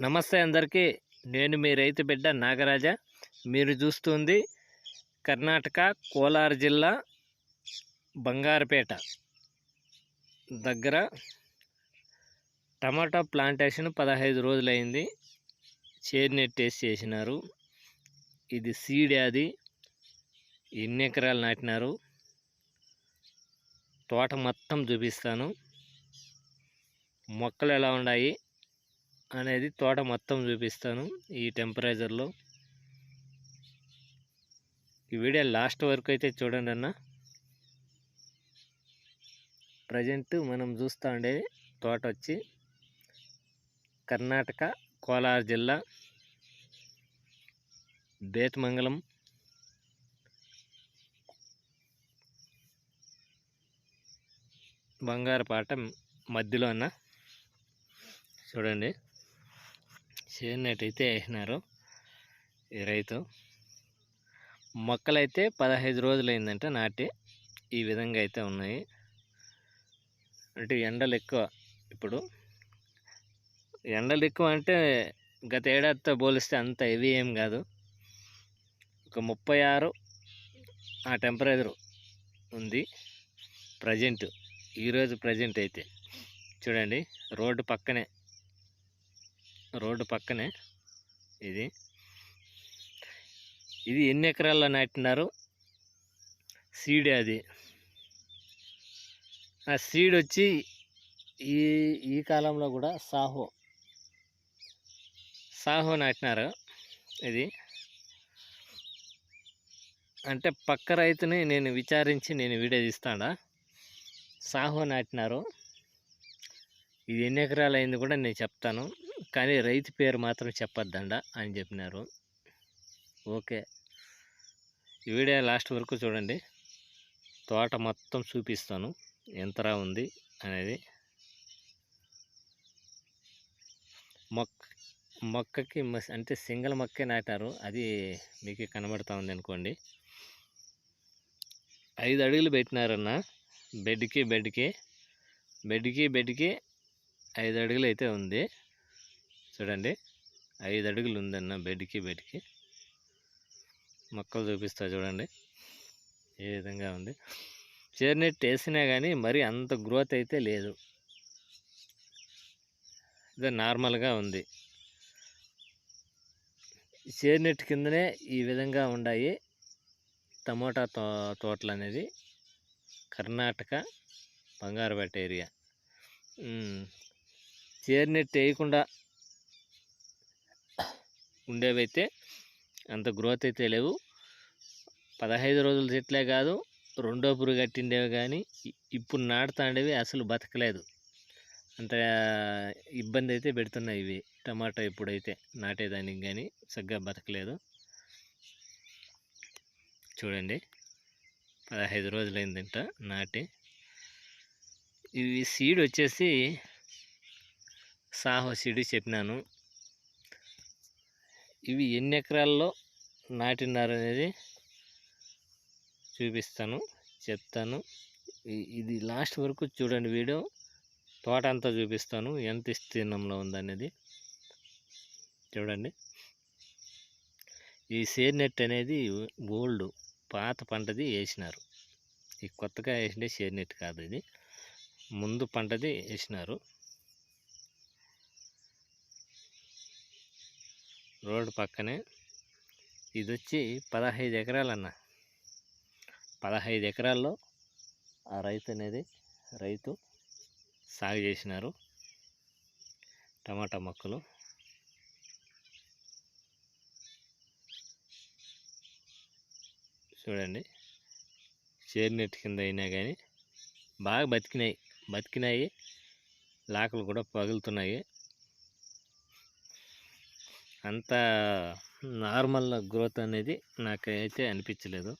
నమస్తే అందరికీ. నేను మీ రైతు బిడ్డ నాగరాజ. మీరు చూస్తుంది కర్ణాటక కోలార్ జిల్లా బంగారపేట దగ్గర టమాటా ప్లాంటేషన్ పదహైదు రోజులైంది. చేరు నెట్టేసి చేసినారు. ఇది సీడ్ అది. ఎన్ని ఎకరాలు నాటినారు? తోట మొత్తం చూపిస్తాను. మొక్కలు ఎలా ఉన్నాయి? అనేది తోట మొత్తం చూపిస్తాను ఈ టెంపరేచర్లో. ఈ వీడియో లాస్ట్ వరకు అయితే చూడండి అన్న. ప్రజెంట్ మనం చూస్తూ ఉండేది తోట వచ్చి కర్ణాటక కోలార్ జిల్లా బేతమంగళం. బంగారపాట మధ్యలో అన్న. చూడండి. చేరినట్టు వేసినారు ఈ రైతు. మొక్కలైతే పదహైదు రోజులైందంట నాటి ఈ విధంగా అయితే ఉన్నాయి. అంటే ఎండలు ఎక్కువ ఇప్పుడు. ఎండలు ఎక్కువ అంటే గత ఏడాదితో పోలిస్తే అంత హెవీ ఏం కాదు. ఒక ముప్పై ఆరు ఆ టెంపరేచర్ ఉంది ప్రజెంట్ ఈరోజు ప్రజెంట్ అయితే. చూడండి రోడ్డు పక్కనే రోడ్డు పక్కనే ఇది. ఇది ఎన్ని ఎకరాల్లో నాటినారు? సీడ్ అది. ఆ సీడ్ వచ్చి ఈ ఈ కాలంలో కూడా సాహో. సాహో నాటినారు ఇది. అంటే పక్క రైతుని నేను విచారించి నేను వీడియో తీస్తాడా? సాహో నాటినారు. ఇది ఎన్ని ఎకరాలు అయింది కూడా నేను చెప్తాను. కానీ రైతు పేరు మాత్రం చెప్పొద్దండ అని చెప్పినారు. ఓకే. ఈ వీడియో లాస్ట్ వరకు చూడండి. తోట మొత్తం చూపిస్తాను. ఎంతరా ఉంది అనేది. మొక్క మొక్కకి అంటే సింగిల్ మొక్కే నాటారు. అది మీకు కనబడుతూ ఉంది అనుకోండి. ఐదు అడుగులు పెట్టినారన్న. బెడ్కి బెడ్కి. బెడ్కి బెడ్కి ఐదు అడుగులు అయితే ఉంది. చూడండి. ఐదు అడుగులు ఉందన్న బెడ్కి బెడ్కి. మొక్కలు చూపిస్తా చూడండి. ఏ విధంగా ఉంది. చేరినట్టు వేసినా కానీ మరి అంత గ్రోత్ అయితే లేదు. ఇది నార్మల్గా ఉంది. చేరినట్టు కిందనే ఈ విధంగా ఉన్నాయి టమోటా తో తోటలు అనేది కర్ణాటక బంగారుపేట ఏరియా. చేరినట్టు వేయకుండా ఉండేవైతే అంత గ్రోత్ అయితే లేవు. పదహైదు రోజుల చెట్లే కాదు రెండో పురుగు కట్టిండేవి కానీ ఇప్పుడు నాటుతాండేవి అసలు బతకలేదు. అంత ఇబ్బంది అయితే పెడుతున్నాయి ఇవి. టమాటా ఇప్పుడైతే నాటేదానికి కానీ సరిగ్గా బతకలేదు. చూడండి పదహైదు రోజులైందంట నాటి. ఇవి సీడ్ వచ్చేసి సాహో సీడ్ చెప్పినాను. ఇవి ఎన్ని ఎకరాల్లో నాటినారు అనేది చూపిస్తాను చెప్తాను. ఇది లాస్ట్ వరకు చూడండి వీడియో. తోట అంతా చూపిస్తాను ఎంత విస్తీర్ణంలో ఉందనేది. చూడండి. ఈ షేర్ నెట్ అనేది ఓల్డ్ పాత పంటది వేసినారు ఈ కొత్తగా వేసిన షేర్ నెట్ కాదు ఇది. ముందు పంటది వేసినారు రోడ్డు పక్కనే. ఇది వచ్చి పదహైదు ఎకరాలన్న. పదహైదు ఎకరాల్లో ఆ రైతు అనేది రైతు సాగు చేసినారు. టమాటా మొక్కలు. చూడండి. చేరినట్టు కింద అయినా కానీ బాగా బతికినాయి. బతికినాయి. లాకలు కూడా పగులుతున్నాయి. అంత నార్మల్ గ్రోత్ అనేది నాకైతే అనిపించలేదు.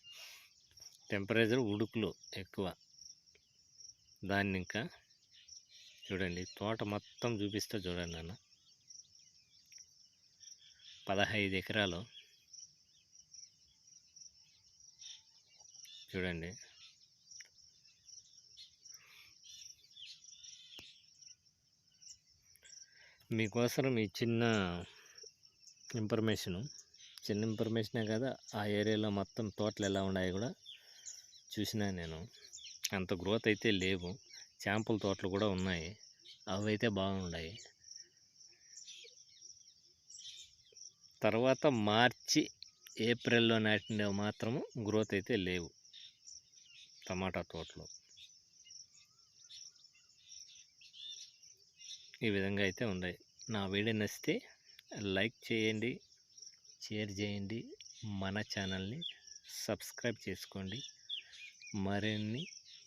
టెంపరేచర్ ఉడుకులు ఎక్కువ. దాన్ని ఇంకా చూడండి తోట మొత్తం చూపిస్తే చూడండి అన్న పదహైదు ఎకరాలు. చూడండి. మీకోసం ఈ చిన్న ఇన్ఫర్మేషను. చిన్న ఇన్ఫర్మేషనే కదా ఆ ఏరియాలో మొత్తం తోటలు ఎలా ఉన్నాయి కూడా చూసినా నేను. అంత గ్రోత్ అయితే లేవు. శాంపుల్ తోటలు కూడా ఉన్నాయి. అవి అయితే బాగున్నాయి. తర్వాత మార్చి ఏప్రిల్లో నాటినవి మాత్రము గ్రోత్ అయితే లేవు. టమాటా తోటలు. ఈ విధంగా అయితే ఉన్నాయి. నా వీడియో నచ్చితే లైక్ చేయండి షేర్ చేయండి మన ఛానల్ని సబ్స్క్రైబ్ చేసుకోండి. మరిన్ని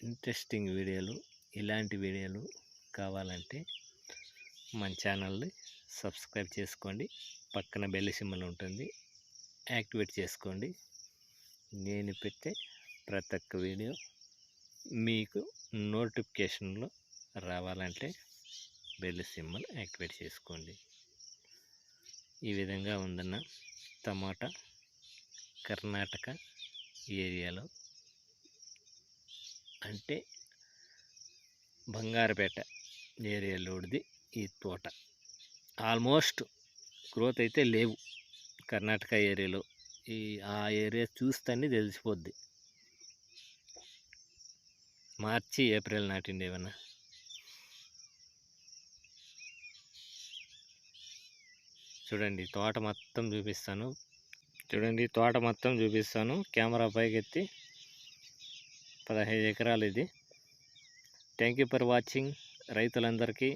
ఇంట్రెస్టింగ్ వీడియోలు ఇలాంటి వీడియోలు కావాలంటే మన ఛానల్ని సబ్స్క్రైబ్ చేసుకోండి. పక్కన బెల్ సింబల్ ఉంటుంది యాక్టివేట్ చేసుకోండి. నేను పెట్టే ప్రతి ఒక్క వీడియో మీకు నోటిఫికేషన్లో రావాలంటే బెల్ సింబల్ యాక్టివేట్ చేసుకోండి. ఈ విధంగా ఉందన్న టమాటా కర్ణాటక ఏరియాలో. అంటే బంగారపేట ఏరియాలోడిది ఈ తోట. ఆల్మోస్ట్ గ్రోత్ అయితే లేవు కర్ణాటక ఏరియాలో. ఈ ఆ ఏరియా చూస్తేనే తెలిసిపోద్ది. మార్చి ఏప్రిల్ నాటిండి చూడండి తోట మొత్తం చూపిస్తాను. చూడండి తోట మొత్తం చూపిస్తాను. కెమెరా పైకెత్తి పదహైదు ఎకరాలు ఇది. Thank you for watching. రైతులందరికీ